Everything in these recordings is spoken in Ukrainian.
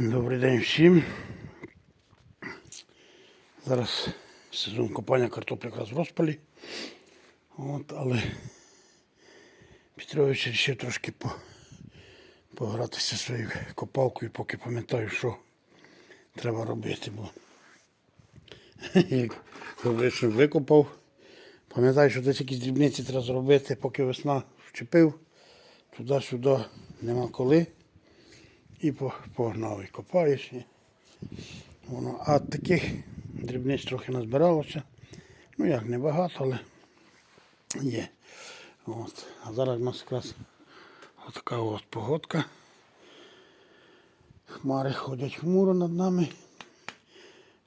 Добрий день всім. Зараз сезон копання картоплі якраз в розпалі. От, але Петрович вирішив трошки по, погратися своєю копалкою, поки пам'ятаю, що треба робити. Бо що викопав, пам'ятаю, що десь якісь дрібниці треба зробити, поки весна вчепив, туди-сюди нема коли. І по- погнав, і копаєш. Воно. А таких дрібниць трохи назбиралося. Ну як небагато, але є. От. А зараз у нас якраз така от погодка. Хмари ходять хмуро над нами.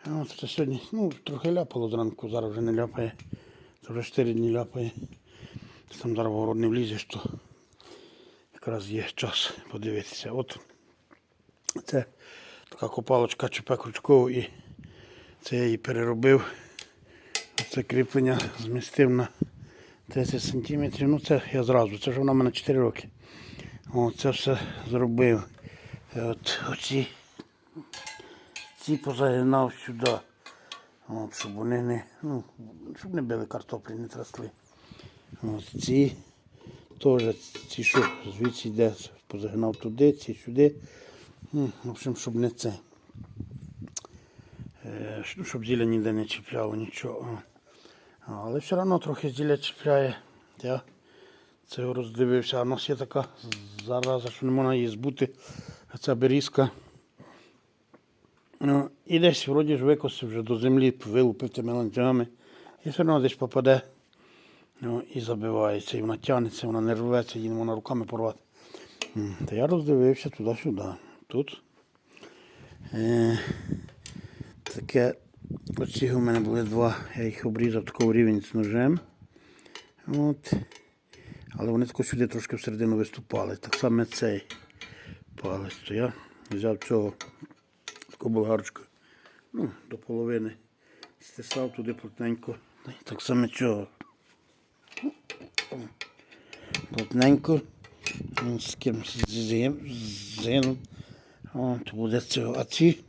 От це сьогодні ну, трохи ляпало зранку, зараз вже не ляпає. Це вже 4 дні ляпає. Там зараз в город не влізеш, то якраз є час подивитися. От це така копалочка ЧП Крючкову і це я її переробив. Це кріплення змістив на 30 см. Ну це я зразу, це вже вона в мене 4 роки. О, це все зробив. Е, От оці ці позагинав сюди. От, щоб вони не, ну, щоб не били картоплі, не трасли. От ці теж ці, що звідси йде, позагинав туди, ці сюди. Ну, в общем, щоб не це. Е, щоб зілля ніде не чіпляло нічого. Але все одно трохи зілля чіпляє. Я це роздивився. А у нас є така зараза, що не можна її збути. Ця берізка. Ну, і десь вроді ж викосив вже до землі, вилупив тими ланцюгами. І все одно десь попаде. Ну, і забивається, і вона тягнеться, вона не рветься, її не можна руками порвати. Та я роздивився туди-сюди. Тут е, таке, оці у мене були два, я їх обрізав такого рівень з ножем. От. Але вони тако сюди трошки всередину виступали. Так само цей палець. То я взяв цього таку болгарочку ну, до половини. Стисав туди плотненько. Так само цього. Плотненько. З ким з зином. От буде цього. А ці,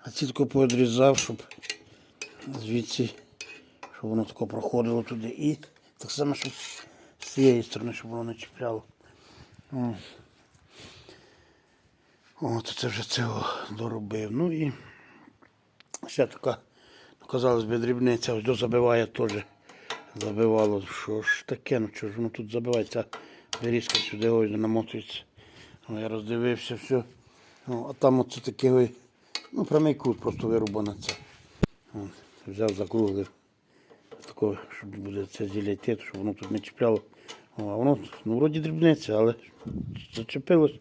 а ці тако подрізав, щоб звідси, щоб воно тако проходило туди. І так само, щоб з цієї сторони, щоб воно не чіпляло. О. От це вже цього доробив. Ну і ще така, ну, казалось би, дрібниця, ось до забиває теж. Забивало. Що ж таке, ну що ж воно тут забивається, берізка сюди ось намотується. Ну, я роздивився все. Ну, а там оце таке, ну, прямий кут, просто вирубана це. От, взяв, закруглив. Такого, щоб буде це зіляйти, щоб воно тут не чіпляло. О, а воно, ну, вроді дрібниця, але зачепилось.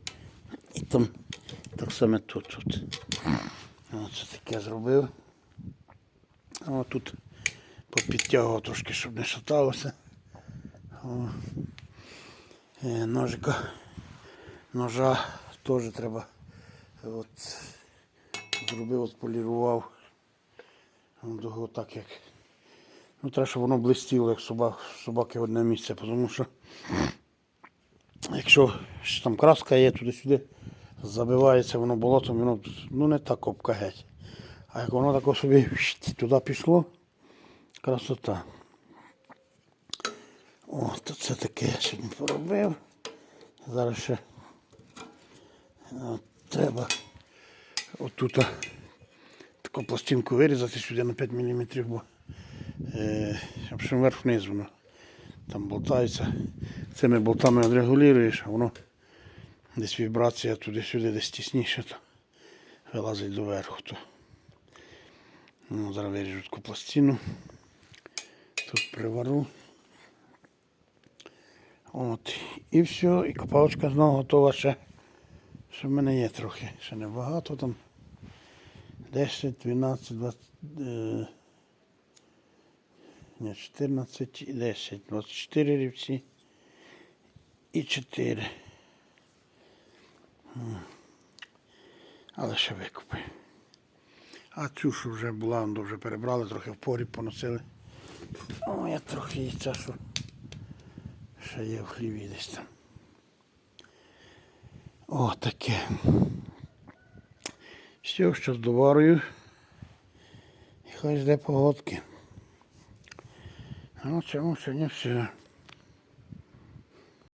І там так само тут. тут. Оце таке зробив. А тут попідтягував трошки, щоб не шаталося. О. Е, Ножика, ножа теж треба. От, зробив, от полірував. Того так як. Ну, треба, щоб воно блистіло, як собак, собаки в одне місце, тому що якщо там краска є туди-сюди, забивається воно болотом, воно ну, не так копка геть. А як воно тако собі туди пішло, красота. О, це таке я сьогодні поробив. Зараз ще от, треба отут таку пластинку вирізати сюди на 5 мм, бо е, вверх вниз воно там болтається. Цими болтами відрегулюєш, а воно десь вібрація туди-сюди, десь тісніше, то вилазить доверху. То. Ну, зараз виріжу таку пластину. Тут привару. От. І все, і копалочка знову готова ще. Ще в мене є трохи, ще небагато там. 10, 12, 20. Е... Ні, 14 і 10, 24 рівці і 4. Але ще викупи. А цю, що вже була, вже перебрали, трохи в погріб поносили. О, я трохи її часу ще є в хліві десь там. О, таке. Все, з доварою. І хай жде погодки. Ну, цьому сьогодні все.